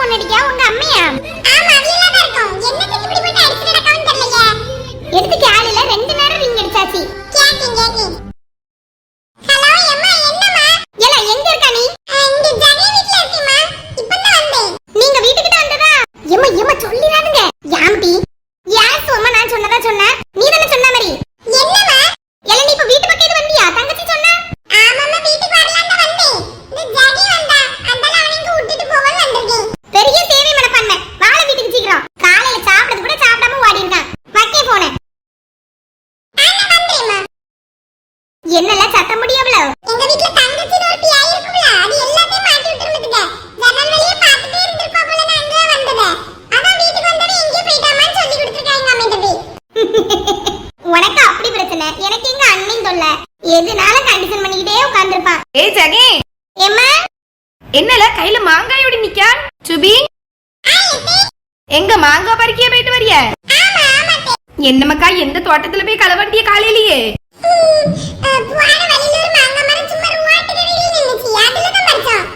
Phone அடிக்கா உங்க அம்மையா? ஆமா அவியலா தான் இருக்கோம். என்னத்துக்கு இப்படி போட்டு அடிச்சு நடக்காம தெரியல எடுத்து காலையில ரெண்டு நேரம் ரிங் அடிச்சாச்சு? கேக்கிங் கேக்கிங் என்னமக்கா எந்த தோட்டத்துல போய் களவண்டிய காலையிலயே?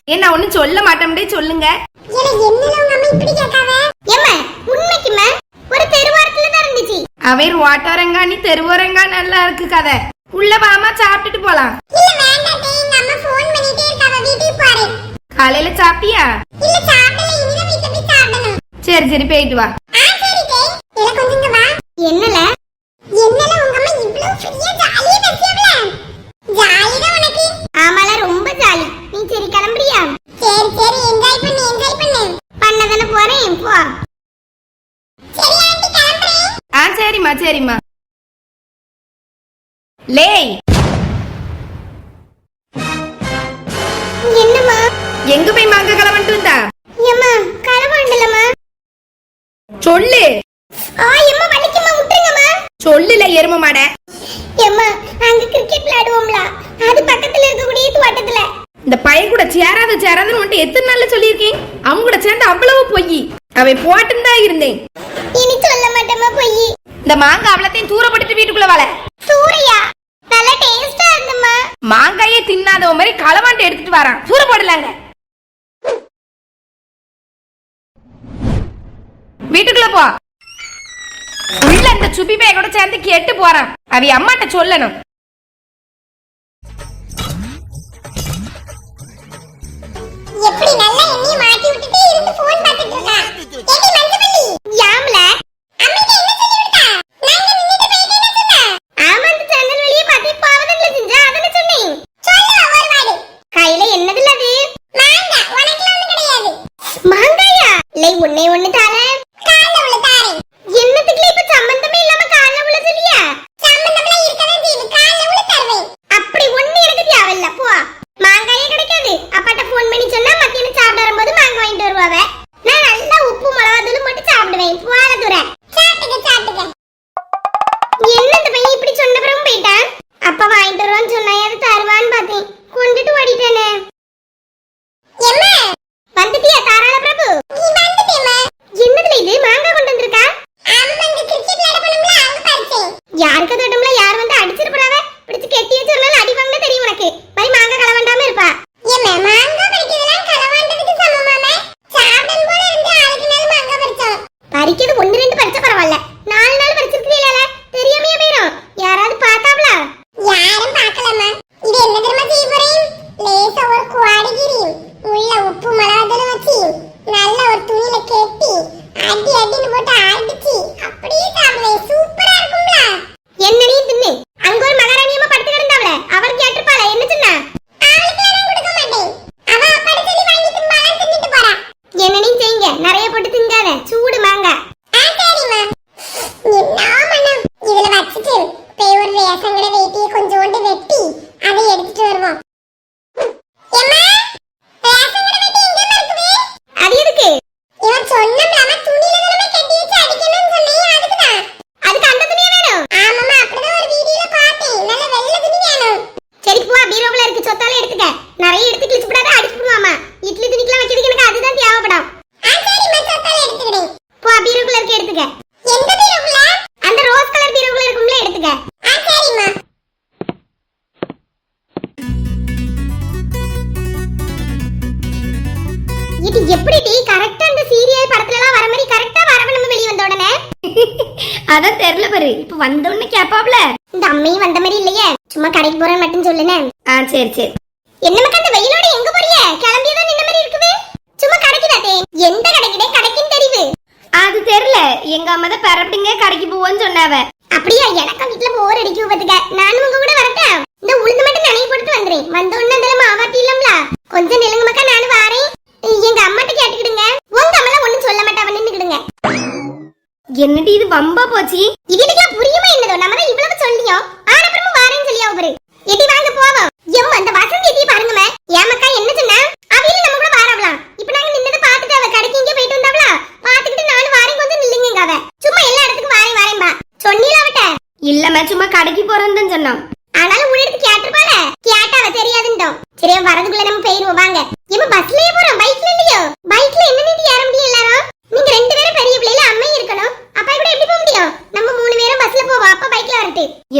என்ன ஒண்ணு சொல்ல மாட்டோம்டே சொல்லுங்க. அவை வாட்டாரங்கா நீ தெருவோரங்கா நல்லா இருக்கு கதை. உள்ள வாமா சாப்பிட்டுட்டு போலாம். காலையில சாப்பிட்டியா? சரி சரி போயிட்டு வா. என்னல? என்னல உங்க அம்மா இவ்ளோ ஃப்ரீயா ஜாலியா பேசியவள ஜாலியா உனக்கு? ஆமால ரொம்ப ஜாலி. நீ சரி கிளம்பறியா? சரி சரி என்ஜாய் பண்ணு என்ஜாய் பண்ணு. பண்ணதன போறேன் போ. சரி ஆண்டி கிளம்பறேன். ஆ சரிம்மா சொல்லு. சொல்லுல எரும மாட. எம்மா அங்க கிரிக்கெட் விளையாடுவோம்ல. அது பக்கத்துல இருக்க இருக்கக்கூடிய தோட்டத்துல. இந்த பையன் கூட சேராத சேராதன்னு உன்ட்ட எத்தனை நாள்ல சொல்லியிருக்கேன்? அவங்க கூட சேர்ந்து அவ்வளவு பொய். அவன் போட்டுன்னு தான் இருந்தேன். இனி சொல்ல மாட்டேமா பொய். இந்த மாங்காய் அவ்வளத்தையும் தூர போட்டுட்டு வீட்டுக்குள்ள வாழ. சூரியா நல்ல டேஸ்டா இருந்தம்மா. மாங்காயே தின்னாதவ மாதிரி களவாண்டு எடுத்துட்டு வரான். சூற போடலாங்க. வீட்டுக்குள்ள போ. உள்ள அந்த சுபி கூட சேர்ந்து கேட்டு போறான் அவ அம்மாட்ட சொல்லணும். எப்படி நல்லா எண்ணி மாட்டி விட்டுட்டு இருந்து போன் பாத்துட்டு இருக்கா? ஏடி மஞ்சமல்லி யாம்ல? que இன்னைக்கு எப்படி கரெக்டா அந்த சீரியல் படத்துல எல்லாம் வர மாதிரி கரெக்டா வரவ நம்ம வெளிய வந்த உடனே? அதான் தெரியல பாரு. இப்ப வந்த உடனே கேப்பாப்ல? இந்த அம்மையும் வந்த மாதிரி இல்லையே? சும்மா கடைக்கு போறேன்னு மட்டும் சொல்லுனே. ஆ சரி சரி. என்ன அந்த வெயிலோட எங்க போறிய? கிளம்பியதா நின்ன மாதிரி இருக்குது. சும்மா கடைக்கு எந்த கடைக்குடே கடைக்குன்னு தெரியுது. அது தெரியல. எங்க அம்மா தான் பரப்பிங்க கடைக்கு போவோன்னு சொன்னாவ. அப்படியா? எனக்கு வீட்டுல போர் அடிக்க பத்துக்க. நானும் உங்க கூட வரட்டேன் இந்த உளுந்து மட்டும் நனைய கொடுத்து வந்துறேன் வந்த என்னடி இது வம்பா போச்சு? இதுக்கெல்லாம் புரியுமா என்னதோ? நம்ம தான் இவ்வளவு சொல்லியோம். ஆனப்புறமும் வாரேன்னு சொல்லியா அவரு? எட்டி வாங்க போவோம் எம் அந்த வசந்தி எட்டி பாருங்கமே ஏமக்கா என்ன சொன்னா? அவையில நம்ம கூட வாரவலாம் இப்ப நாங்க நின்னது பாத்துட்டு அவ கடைக்கு இங்கே போயிட்டு வந்தாவளா? பாத்துக்கிட்டு நானும் வாரேன் கொஞ்சம் நில்லுங்க அவ. சும்மா எல்லா இடத்துக்கும் வாரேன் வாரேன்பா. சொன்னீல அவட்ட? இல்லம்மா சும்மா கடைக்கு போறேன்னு தான் சொன்னோம் ஆனாலும் உன் எடுத்து கேட்டிருப்பால கேட்டா அவ தெரியாதுன்ட்டோம் சரியா வரதுக்குள்ள நம்ம போயிருவோம் வாங்க இவன் பஸ்லயே போறோம் பைக்ல இல்லையோ பைக்ல என்ன நீட்டி ஏற முடியும் எல்லாரும் நீங்க ரெண்டு பேரும் பெரிய பிள்ளைல அம்மையும் இருக்கணும் அப்பா கூட எப்படி போக முடியும் நம்ம மூணு பேரும் பஸ்ல போவோம் அப்பா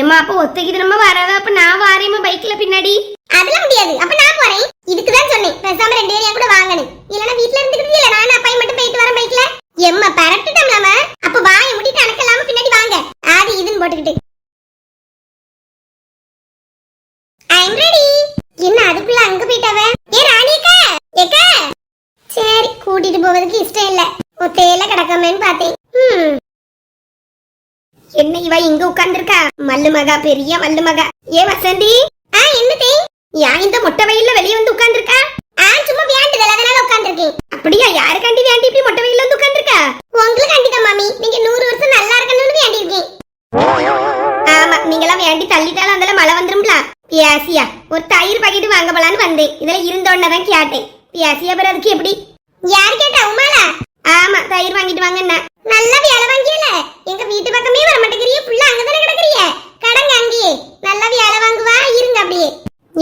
ஏமா அப்ப ஒத்தைக்கு தினமா வராத? அப்ப நான் வாரேமா பைக்ல பின்னாடி. அதெல்லாம் முடியாது. அப்ப நான் போறேன். இதுக்கு தான் சொன்னேன். பேசாம ரெண்டு பேரும் கூட வாங்கணும். இல்லனா வீட்ல இருந்துக்கிட்டு இல்ல. நான் அப்பாய் மட்டும் போயிட்டு வரேன் பைக்ல எம்மா பரட்டுட்டோம்லாம அப்ப வாய முடிட்டு அணக்கலாம பின்னாடி வாங்க. ஆதி இதுன்னு போட்டுக்கிட்டு. ஐம் ரெடி என்ன அதுக்குள்ள அங்க போயிட்டாவ? ஏ ராணிக்கா ஏக்கா! சரி கூட்டிட்டு போவதுக்கு இஷ்டம் இல்ல. ஒத்தையில கிடக்காமேன்னு பார்த்தேன். என்ன இவ இங்க உட்கார்ந்திருக்கா? மல்லு மகா பெரிய மல்லு மகா. ஏ வசந்தி? ஆ என்னதே? யா இந்த மொட்டை வெயில்ல வெளிய வந்து உட்கார்ந்திருக்கா? ஆ சும்மா வியாண்டுதல் அதனால உட்கார்ந்துருக்கேன். அப்படியா யாருக்காண்டி வேண்டி இப்படி மொட்டை வெயில்ல வந்து உட்கார்ந்திருக்கா? உங்களுக்கு கண்டிப்பா மாமி. நீங்க நூறு வருஷம் நல்லா இருக்கணும்னு வேண்டியிருக்கேன் ஆமா நீங்களாம் வேண்டி தள்ளிட்டாலும் அதுல மழை வந்துரும்ல. பியாசியா ஒரு தயிர் பாக்கெட் வாங்க போலான்னு வந்தேன். இதுல இருந்தோடனே தான் கேட்டேன். பியாசியா பிறகு அதுக்கு எப்படி? யார் கேட்டா உமாலா? ஆமா தயிர் வாங்கிட்டு வாங்கண்ணா. நல்லா வேலை வாங்கியல? எங்க வீட்டு பக்கமே வர மாட்டேங்கிறிய புள்ள அங்கதானே கிடக்குறிய? கடங்க அங்கேயே. நல்லா வேலை வாங்குவா இருங்க அப்படியே.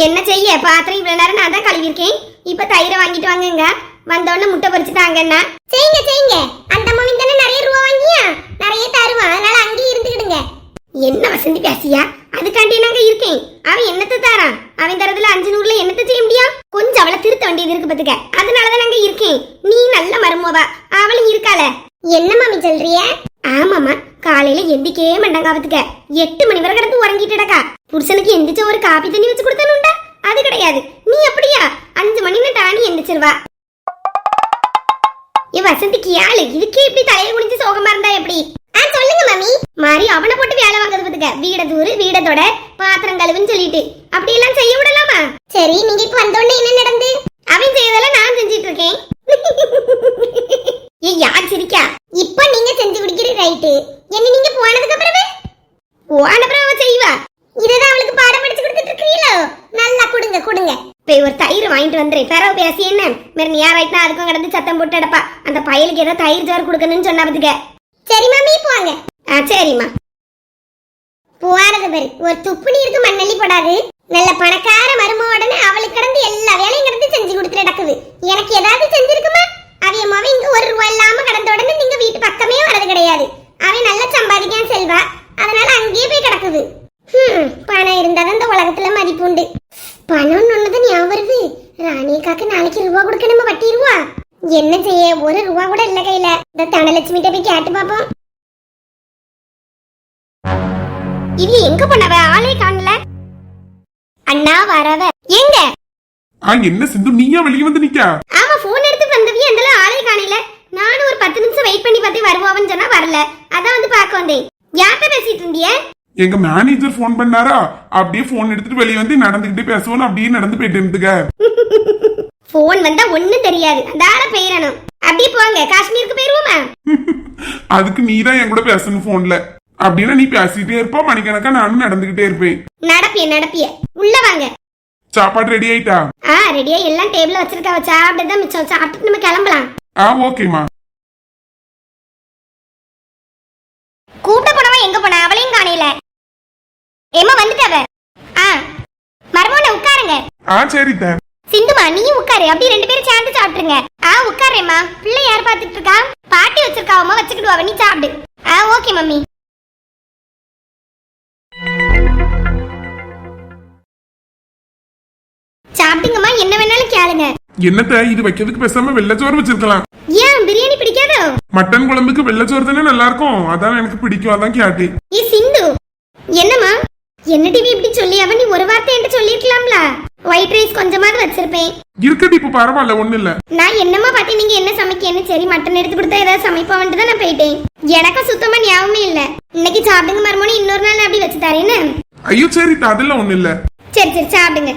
என்ன செய்ய? பாத்திரம் இவ்வளவு நேரம் நான் தான் கழுவிருக்கேன் இப்ப தயிரை வாங்கிட்டு வாங்குங்க. வந்தோடனே முட்டை பொரிச்சு தாங்கண்ணா. செய்யுங்க செய்யுங்க. அந்த அம்மாவின் தானே நிறைய ரூபா வாங்கியா? நிறைய தருவான் அதனால அங்கேயே இருந்துக்கிடுங்க. என்ன வசந்தி பேசியா அதுக்காண்டி நாங்க இருக்கேன். அவன் என்னத்தை தாரான்? அவன் தரதுல அஞ்சு நூறுல என்னத்தை செய்ய முடியும்? கொஞ்சம் அவளை திருத்த வேண்டியது இருக்கு பாத்துக்க. அதனாலதான் நாங்க இருக்கேன். நீ நல்ல மருமவா. அவளும் இருக்காள. என்ன மாமி சொல்றிய? ஆமாமா காலையில எந்திக்கவே மாட்டாங்க அவத்துக்க. எட்டு மணி வரை கிடந்து உறங்கிட்டுடக்கா புருஷனுக்கு எந்திரிச்ச ஒரு காபி தண்ணி வச்சு கொடுத்தனுண்டா. அது கிடையாது. நீ அப்படியா? அஞ்சு மணின்னு டானி எந்திரிச்சிருவா. ஏ வசந்திக்கு யாழு? இதுக்கே இப்படி தலையை குனிஞ்சு சோகமா இருந்தா எப்படி? ஆ சொல்லுங்க மாமி. மாறி அவனை போட்டு வேலை வாங்குறது பத்துக்க. வீட தூரு வீட தொட பாத்திரம் கழுவுன்னு சொல்லிட்டு. அப்படி எல்லாம் செய்ய விடலாமா? சரி நீங்க இப்ப வந்த உடனே என்ன நடந்து? அவன் செய்யறதெல்லாம் நான் செஞ்சிட்டு இருக்கேன். ஏய் யார் சிரிக்கா? இப்ப நீங்க செஞ்சு குடிக்கிற ரைட்டு என்ன நீங்க போனதுக்கு அப்புறமே? போன அப்புறம் செய்வா. இதுதான் அவளுக்கு பாடம் படிச்சு கொடுத்துட்டு இருக்கீங்களோ நல்லா கொடுங்க கொடுங்க. போய் ஒரு தயிர் வாங்கிட்டு வந்துரு பிறகு பேசி என்ன? மேரி யாராயிட்டா அதுக்கும் கிடந்து சத்தம் போட்டு அடப்பா அந்த பயலுக்கு ஏதோ தயிர் சோறு கொடுக்கணும்னு சொன்னா பத்துக்க. சரி மாமி போங்க. ஆ சரிம்மா. போறது பாரு. ஒரு துப்புனி இருக்கு மண்ணள்ளி போடாது. நல்ல பணக்கார மருமோடனே அவளுக்கு கிடந்து எல்லா வேலையும் கிடந்து செஞ்சு கொடுத்துட்டு நடக்குது எனக்கு ஏதாவது செஞ்சிருக்குமா? அவிய மாவ இங்க ஒரு ரூபா இல்லாம கடந்த உடனே நீங்க வீட்டு பக்கமே வரது கிடையாது. அவன் நல்லா சம்பாதிக்கான் செல்வா. அதனால அங்கேயே போய் கிடக்குது. ஹம், பணம் இருந்தாதான் இந்த உலகத்துல மதிப்பு உண்டு. பணம் ஒண்ணுதான் ஞாபகம் வருது. ராணியக்காக்கு நாளைக்கு ரூபா கொடுக்கணுமா வட்டி ரூபா? என்ன செய்ய ஒரு ரூபா கூட இல்ல கையில. இந்த தனலட்சுமி போய் கேட்டு பாப்போம். இது எங்க போனவ ஆளே காணல. அண்ணா வரவ எங்க? ஆ என்ன சிந்து? நீயா வெளியே வந்து நிக்கா ஆமா போன் எடுத்து வந்தவிய அந்த ஆளே காணல நானும் ஒரு பத்து நிமிஷம் வெயிட் பண்ணி பார்த்து வருவான்னு சொன்னா வரல. அதான் வந்து பார்க்க வந்தேன். யார்கிட்ட பேசிட்டு இருந்திய? எங்க மேனேஜர் ஃபோன் பண்ணாரா? அப்படியே ஃபோன் எடுத்துட்டு வெளியே வந்து நடந்துகிட்டே பேசுவோம் அப்படியே நடந்து போயிட்டு இருந்துக்க. போன் வந்தா ஒண்ணும் தெரியாது. அந்த ஆளை பெயரணும் அப்படியே போங்க. காஷ்மீருக்கு போயிருவோமா? அதுக்கு நீ தான் என் கூட பேசணும் போன்ல அப்படின்னா நீ பேசிட்டே இருப்பா மணிக்கணக்கா நானும் நடந்துகிட்டே இருப்பேன். நடப்பிய நடப்பிய. உள்ள வாங்க. சாப்பாடு ரெடி ஆயிட்டா? ஆ ரெடியா எல்லாம் டேபிள்ல வச்சிருக்கா. சாப்பிட்டுதான் மிச்சம். சாப்பிட்டு நம்ம கிளம்பலாம். ஆ ஓகேமா கூப்பிட்ட போனவ எங்க போனா? அவளையும் காணையில ஏமா வந்துட்டாவ? ஆ மரமோன உட்காருங்க. ஆ சரி தான் சிந்துமா நீயும் உட்காரு. அப்படி ரெண்டு பேரும் சேர்ந்து சாப்பிட்டுருங்க. ஆ உட்காரேம்மா. பிள்ளை யார் பார்த்துட்டு இருக்கா பாட்டி வச்சிருக்காவம்மா வச்சுக்கிடுவா நீ சாப்பிடு. ஆ ஓகே மம்மி. கேளுங்க என்னத்த இது வைக்கிறதுக்கு பேசாம வெள்ளச்சோறு வச்சிருக்கலாம். ஏன் பிரியாணி பிடிக்காதோ? மட்டன் குழம்புக்கு வெள்ளச்சோறு தானே நல்லா இருக்கும் அதான் எனக்கு பிடிக்கும் அதான் கேட்டேன் ஏ சிந்து! என்னம்மா? என்ன டிவி இப்படி சொல்லி? அவன் நீ ஒரு வார்த்தை என்கிட்ட சொல்லிருக்கலாம்ல? ஒயிட் ரைஸ் கொஞ்சமாவது வச்சிருப்பேன். இருக்கட்டு இப்ப பரவாயில்ல ஒண்ணு இல்ல. நான் என்னம்மா பார்த்து நீங்க என்ன சமைக்கன்னு? சரி மட்டன் எடுத்து கொடுத்தா ஏதாவது சமைப்பான்ட்டு தான் நான் போயிட்டேன். எனக்கும் சுத்தமா ஞாபகமே இல்ல. இன்னைக்கு சாப்பிடுங்க மறுமணி இன்னொரு நாள் அப்படி வச்சு தரேன்னு ஐயோ சரி அதெல்லாம் ஒண்ணு இல்ல. சரி சரி சாப்பிடுங்க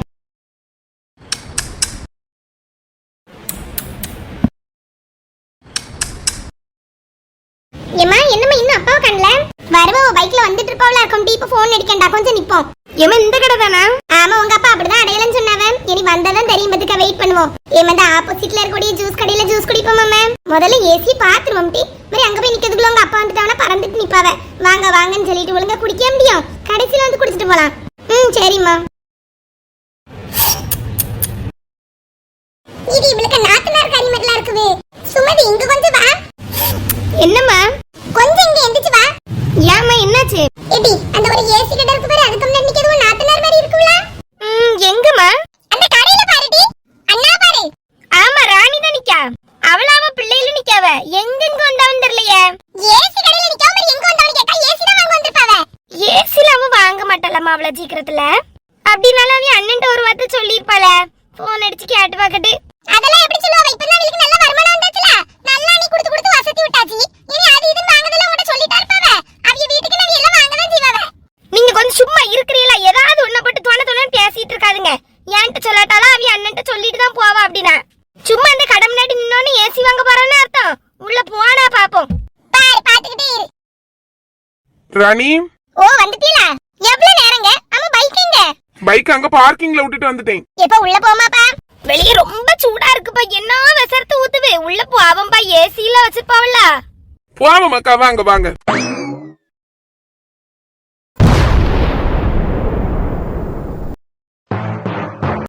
ஏமா என்னம்மா இன்னும் அப்பாவை கண்ணல? வருவ பைக்ல வந்துட்டு இருப்பாவல இருக்கும் இப்ப போன் அடிக்கண்டா கொஞ்சம் நிப்போம். ஏமா இந்த கடை தானா? ஆமா உங்க அப்பா அப்படிதான் அடையாளம் சொன்னவன். இனி வந்ததான் தெரியும் பத்துக்க வெயிட் பண்ணுவோம். ஏமா இந்த ஆப்போசிட்ல இருக்கக்கூடிய ஜூஸ் கடையில ஜூஸ் குடிப்போமா மேம் முதல்ல ஏசி பாத்துருவோம் டி மாதிரி அங்க போய் நிக்கிறதுக்குள்ள உங்க அப்பா வந்துட்டாங்கன்னா பறந்துட்டு நிப்பாவ. வாங்க வாங்கன்னு சொல்லிட்டு ஒழுங்கா குடிக்க முடியும். கடைசியில வந்து குடிச்சிட்டு போலாம். ம் சரிம்மா. இது இவளுக்கு நாத்தனார் கறி மாதிரிலாம் இருக்குது. சுமதி இங்க கொஞ்சம் வா. என்னம்மா? கொஞ்சம் இங்க எந்திரிச்சு வா ஏம்மா என்னாச்சு எடி அந்த ஒரு ஏசி கடை இருக்கு பாரு அதுக்கு முன்னாடி நிக்கிறது ஒரு நாத்தனார் மாதிரி இருக்குல்ல ம், எங்கம்மா அந்த கடையில பாருடி அண்ணா பாரு ஆமா ராணி தான் நிக்கா அவள அவ பிள்ளையில நிக்காவ எங்கெங்க வந்தவன் தெரியலையே ஏசி கடையில நிக்காம எங்க வந்தவனு கேட்டா ஏசி தான் வாங்க வந்திருப்பாவ ஏசில அவ வாங்க மாட்டாளம்மா அவ்வளவு சீக்கிரத்துல. அப்படின்னாலும் அவன் அண்ணன்ட்ட ஒரு வார்த்தை சொல்லிருப்பாள போன் அடிச்சு கேட்டு பாக்கட்டு அதெல்லாம் எப்படி சொல்லுவாங்க? இப்பதான் அவளுக்கு நல்ல வருமானம் வந்தாச்சுல. நல்லா நீ கொடுத்து கொடுத்து வசதி விட்டாச்சு. இனி அது இதுன்னு வாங்குறதெல்லாம் உன்கிட்ட சொல்லிட்டா இருப்பாவ? அவிய வீட்டுக்கு நான் எல்லாம் வாங்க தான் செய்வாவ? நீங்க கொஞ்சம் சும்மா இருக்கிறீங்களா? ஏதாவது ஒண்ண போட்டு தோண தோண பேசிட்டு இருக்காதுங்க. என்கிட்ட சொல்லாட்டாலும் அவ அண்ணன்ட்ட சொல்லிட்டு தான் போவா அப்படின்னா. சும்மா இந்த கடை முன்னாடி நின்னோன்னு ஏசி வாங்க போறான்னு அர்த்தம். உள்ள போனா பாப்போம். பாரு பாத்துக்கிட்டே இரு. ராணி? ஓ வந்துட்டீங்களா எவ்வளவு நேரங்க? ஆமா பைக் எங்க பைக் அங்க பார்க்கிங்ல விட்டுட்டு வந்துட்டேன். எப்ப உள்ள போமாப்பா? வெளியே ரொம்ப சூடா இருக்குப்பா. என்ன விசரத்து ஊத்துவே? உள்ள போவம்பா. ஏசில வச்சிருப்பாவல்ல போவோம் அக்கா வாங்க வாங்க.